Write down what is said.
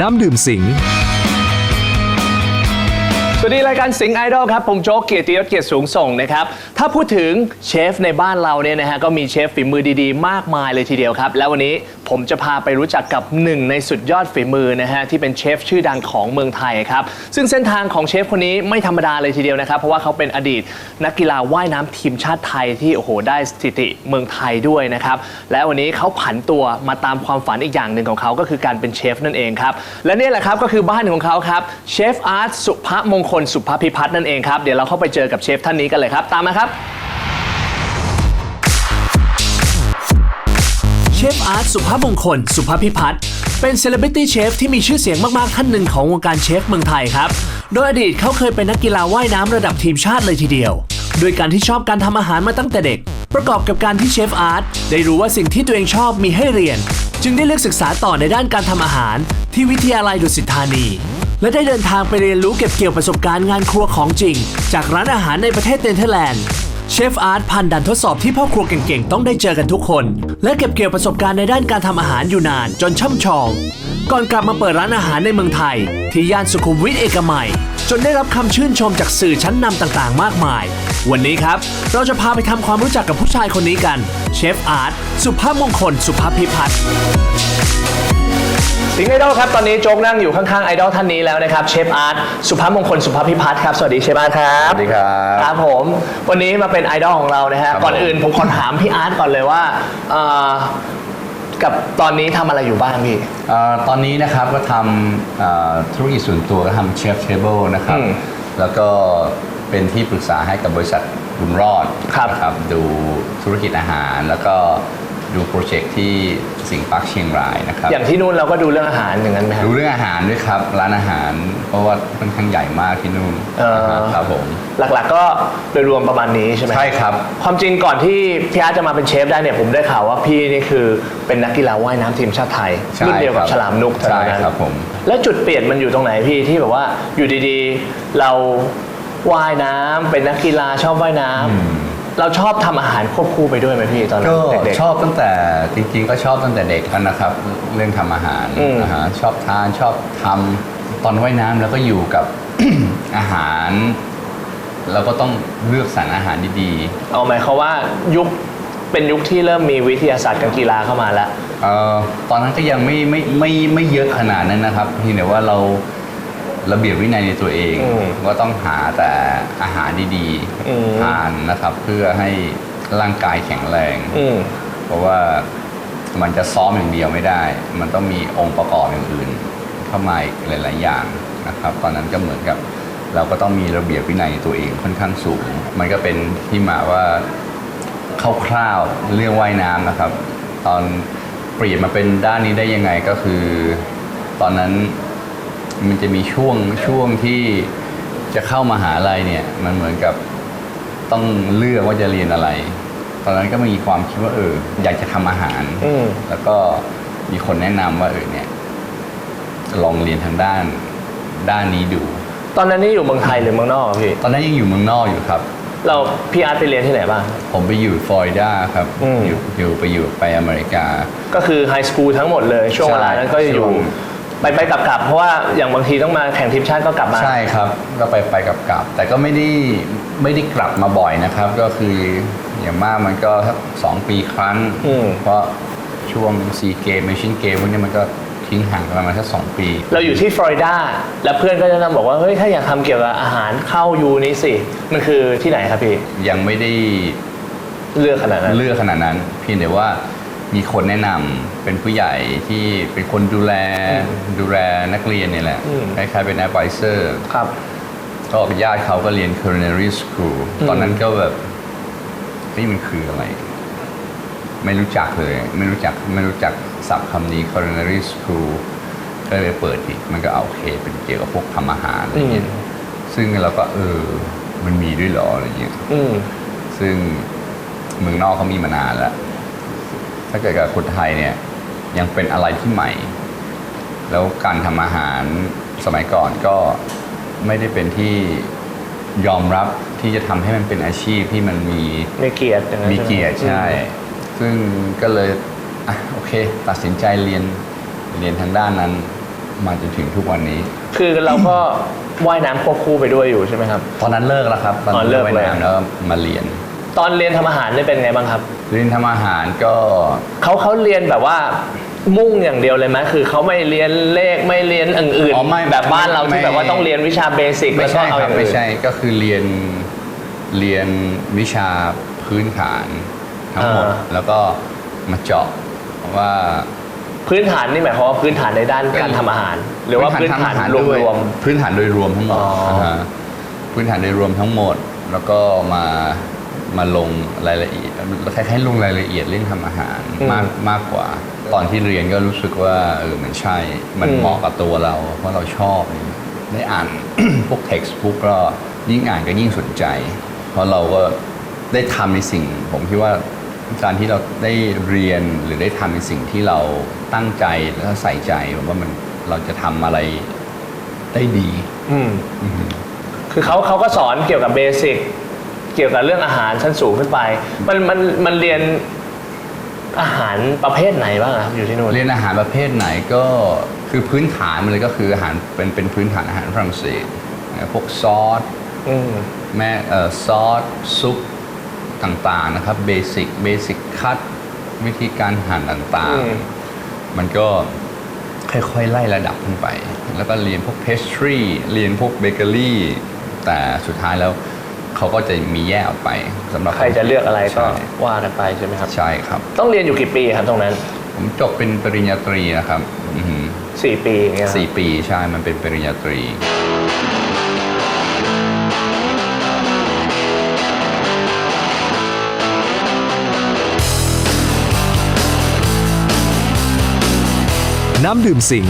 น้ำดื่มสิงสวัสดีรายการสิงห์ไอดอลครับ ผมโจ๊กเกียรติยศเกียรติสูงส่งนะครับ ถ้าพูดถึงเชฟในบ้านเราเนี่ยนะฮะ ก็มีเชฟฝีมือดีๆ มากมายเลยทีเดียวครับ แล้ววันนี้ผมจะพาไปรู้จักกับหนึ่งในสุดยอดฝีมือนะฮะที่เป็นเชฟชื่อดังของเมืองไทยครับ ซึ่งเส้นทางของเชฟคนนี้ไม่ธรรมดาเลยทีเดียวนะครับ เพราะว่าเขาเป็นอดีตนักกีฬาว่ายน้ำทีมชาติไทยที่โอ้โหได้สถิติเมืองไทยด้วยนะครับ และวันนี้เขาผันตัวมาตามความฝันอีกอย่างหนึ่งของเขาก็คือการเป็นเชฟนั่นเองครับ และนี่แหละครับก็คือบ้านของเขาครับเชฟอาร์ตสุภมงคลสุภพิพัฒน์นั่นเองครับเดี๋ยวเราเข้าไปเจอกับเชฟท่านนี้กันเลยครับ ตามมาครับ ฟอาร์ตสุภาพมงคล สุภาพิพัฒน์เป็นเซเลบริตี้เชฟที่มีชื่อเสียงมาก ๆ ท่านหนึ่งของวงการเชฟเมืองไทยครับ โดยอดีตเขาเคยเป็นนักกีฬาว่ายน้ำระดับทีมชาติเลยทีเดียว โดยการที่ชอบการทำอาหารมาตั้งแต่เด็ก ประกอบกับการที่เชฟอาร์ตได้รู้ว่าสิ่งที่ตัวเองชอบมีให้เรียน จึงได้เลือกศึกษาต่อในด้านการทำอาหาร ที่วิทยาลัยดุสิตธานี และได้เดินทางไปเรียนรู้เก็บเกี่ยวประสบการณ์งานครัวของจริง จากร้านอาหารในประเทศเนเธอร์แลนด์ เชฟอาร์ตผ่านด่านทดสอบที่พ่อครัวเก่งๆ ต้องได้เจอกันทุกคน และเก็บเกี่ยวประสบการณ์ในด้านการทำอาหารอยู่นานจนช่ำชอง ก่อนกลับมาเปิดร้านอาหารในเมืองไทย ที่ย่านสุขุมวิทเอกมัย จนได้รับคำชื่นชมจากสื่อชั้นนำต่างๆ มากมาย วันนี้ครับ เราจะพาไปทำความรู้จักกับผู้ชายคนนี้กัน เชฟอาร์ตสุภาพมงคลสุภาพพิพัฒน์ สิงห์ไอดอลครับ ตอนนี้โจ๊กนั่งอยู่ข้างๆไอดอลท่านนี้แล้วนะครับเชฟอาร์ตสุภาพมงคลสุภาพพิพัฒน์ครับ สวัสดีเชฟอาร์ตครับสวัสดีครับครับผม วันนี้มาเป็นไอดอลของเรานะฮะ ครับก่อนอื่นผมขอถามพี่อาร์ตก่อนเลยว่าเอ่อกับตอนนี้ทำอะไรอยู่บ้างพี่ เอ่อตอนนี้นะครับก็ทำเอ่อธุรกิจส่วนตัวก็ทำเชฟเทเบิลนะครับ อืมแล้วก็เป็นที่ปรึกษาให้กับบริษัทบุญรอดครับ นะครับดูธุรกิจอาหาร แล้วก็ ดูโปรเจกต์ที่สิงห์ปาร์คเชียงรายนะครับ อย่างที่นู่นเราก็ดูเรื่องอาหารอย่างนั้นไหมฮะดูเรื่องอาหารด้วยครับ ร้านอาหาร เพราะว่าค่อนข้างใหญ่มากที่นู่นเออ ครับผม หลักๆ ก็โดยรวมประมาณนี้ใช่ไหมใช่ครับ ความจริงก่อนที่พี่อาร์ตจะมาเป็นเชฟได้เนี่ยผมได้ข่าวว่าพี่นี่คือเป็นนักกีฬาว่ายน้ำทีมชาติไทยใช่รุ่นเดียวกับครับฉลามนุกใช่ตอนนั้น ครับผม แล้วจุดเปลี่ยนมันอยู่ตรงไหนพี่ที่แบบว่าอยู่ดีๆ เราว่ายน้ำเป็นนักกีฬาชอบว่ายน้ำ เราชอบทำอาหารควบคู่ไปด้วยไหมพี่ตอนนั้ก็นเด็ก ชอบตั้งแต่จริงๆ ก็ชอบตั้งแต่เด็กแล้วนะครับ เรื่องทำอาหารอืมนะฮะชอบทานชอบทำตอนว่ายน้ำแล้วก็อยู่กับ อาหารเราก็ต้องเลือกสรรอาหารดีๆเอาหมายความว่ายุคเป็นยุคที่เริ่มมีวิทยาศาสตร์การกีฬาเข้ามาแล้วๆเอ่อตอนนั้นก็ยังไม่ไม่ไม่ไม่เยอะขนาดนั้นนะครับเพียงแต่ว่าเรา ระเบียบวินัยในตัวเองอืมว่าต้องหาแต่อาหารดีอืมๆทานนะครับ เพื่อให้ร่างกายแข็งแรงอืมเพราะว่ามันจะซ้อมอย่างเดียวไม่ได้ มันต้องมีองค์ประกอบอย่างอื่น เข้ามาอีกหลาย ๆ อย่างนะครับ ตอนนั้นก็เหมือนกับ เราก็ต้องมีระเบียบวินัยในตัวเองค่อนข้างสูง มันก็เป็นที่มาว่าคร่าวๆเรื่องว่ายน้ำนะครับ ตอนเปลี่ยนมาเป็นด้านนี้ได้ยังไงก็คือ ตอนนั้น มันจะมีช่วงช่วงที่จะเข้ามาหาลัยเนี่ย มันเหมือนกับต้องเลือกว่าจะเรียนอะไร ตอนนั้นก็มีความคิดว่าเออ อยากจะทำอาหารอืมแล้วก็มีคนแนะนำว่าเออเนี่ยลองเรียนทางด้านด้านนี้ดู ตอนนั้นนี่อยู่เมืองไทยหรือเมืองนอกอะพี่ ตอนนั้นยังอยู่เมืองนอกอยู่ครับ เราพี่อาร์ตไปเรียนที่ไหนบ้าง ผมไปอยู่ฟลอริดาครับอืมอยู่อยู่ไปอยู่ไปอเมริกา ก็คือไฮสคูลทั้งหมดเลย ช่วงใช่เวลานั้นก็จะอยู่ช่วง ไปไปกลับกลับเพราะว่าอย่างบางทีต้องมาแข่งทีมชาติก็กลับมา ใช่ครับ ก็ไปไปกับกลับ แต่ก็ไม่ได้ไม่ได้กลับมาบ่อยนะครับ ก็คืออย่างมากมันก็สักสองปีครั้ง อืม เพราะช่วงซีเกมเมชินเกมพวกนี้มันก็ทิ้งห่างกันประมาณสักสองปี เราอยู่ที่ฟลอริดาแล้วเพื่อนก็จะนำบอกว่าเฮ้ยถ้าอยากทำเกี่ยวกับอาหารเข้ายูนี้สิมันคือที่ไหนครับพี่ยังไม่ได้เลือกขนาดนั้น เลือกขนาดนั้นเพียงแต่ว่า มีคนแนะนำเป็นผู้ใหญ่ที่เป็นคนดูแลดูแลนักเรียนเนี่ยแหละอืมคล้ายๆเป็น advisor ครับก็ญาติเขาก็เรียน culinary school อืมตอนนั้นก็แบบนี่มันคืออะไร ไม่รู้จักเลย ไม่รู้จักไม่รู้จักศัพท์คำนี้ culinary school ก็เลยเปิดอีก มันก็เอาโอเคเป็นเกี่ยวกับพวกทำอาหารอะไรเงี้ยอืมซึ่งเราก็เออ มันมีด้วยเหรออะไรเงี้ยอืมซึ่งเมืองนอกเขามีมานานแล้ว ถ้าเกิดกับคนไทยเนี่ยยังเป็นอะไรที่ใหม่ แล้วการทำอาหารสมัยก่อนก็ไม่ได้เป็นที่ยอมรับที่จะทำให้มันเป็นอาชีพที่มันมีมีเกียรติอย่างนั้นมีใช่ไหเกียรติใช่ ซึ่งก็เลยอะโอเค ตัดสินใจเรียนเรียนทางด้านนั้นมาจนถึงทุกวันนี้ คือเราก็ว่ายน้ำควบคู่ไปด้วยอยู่ใช่ไหมครับ ตอนนั้นเลิกแล้วครับตอนอ๋อนั้นเลิกไปเลยน้ำแล้วมาเรียน ตอนเรียนทำอาหารนี่เป็นไงบ้างครับ เรียนทำอาหารก็ เขาเขาเรียนแบบว่ามุ่งอย่างเดียวเลยไหมคือเขาไม่เรียนเลขไม่เรียนอื่นอ๋อไม่ๆแบบบ้านเราที่ไม่แบบว่าต้องเรียนวิชาเบสิกไม่แล้วก็ใช่เอาคอรับย่างไม่อื่น ใช่ก็คือเรียนเรียนวิชาพื้นฐานทั้งหมดอ่า แล้วก็มาเจาะว่า พื้นฐานนี่หมายความว่าพื้นฐานในด้านการทำอาหาร หรือว่าพื้นฐานทำอหรด้วยวม พื้นฐานโดยรวมทั้งหมดอ๋ออ่าฮะพื้นฐานโดยรวมทั้งหมด แล้วก็มา มาลงรายละเอียดคล้ายๆลงรายละเอียดเรื่องทำอาหารมากมากกว่า ตอนที่เรียนก็รู้สึกว่าเออมันใช่มันเหมาะกับตัวเรา เพราะเราชอบได้อ่านพวก textbook ก็ยิ่งอ่านก็ยิ่งสนใจ เพราะเราก็ได้ทำในสิ่ง ผมคิดว่าการที่เราได้เรียนหรือได้ทำในสิ่งที่เราตั้งใจแล้วก็ใส่ใจผมว่ามันเราจะทำอะไรได้ดีๆอืมคือเขาเขาก็สอนเกี่ยวกับเบสิก เกี่ยวกับเรื่องอาหารชั้นสูงขึ้นไป มันมันมันเรียนอาหารประเภทไหนบ้างอะครับอยู่ที่นู่นเรียนอาหารประเภทไหนก็คือพื้นฐานมันเลยก็คืออาหารเป็นเป็นพื้นฐานอาหารฝรั่งเศสนะพวกซอสอืมแม่เอ่อซอสซุปต่างๆนะครับเบสิกเบสิกคัตวิธีการหั่นต่างอืมๆมันก็ค่อยๆ ไล่ระดับขึ้นไป แล้วก็เรียนพวกเพสทรีเรียนพวกเบเกอรี่แต่สุดท้ายแล้ว เขาก็จะมีแยกออกไปสำหรับใครจะเลือกอะไรก็ใช่ว่ากันไปใช่ไหมครับ ใช่ครับ ต้องเรียนอยู่กี่ปีครับตรงนั้น ผมจบเป็นปริญญาตรีนะครับอือหือสี่ปีอย่างเงี้ยครับสี่ปีใช่มันเป็นปริญญาตรี น้ำดื่มสิง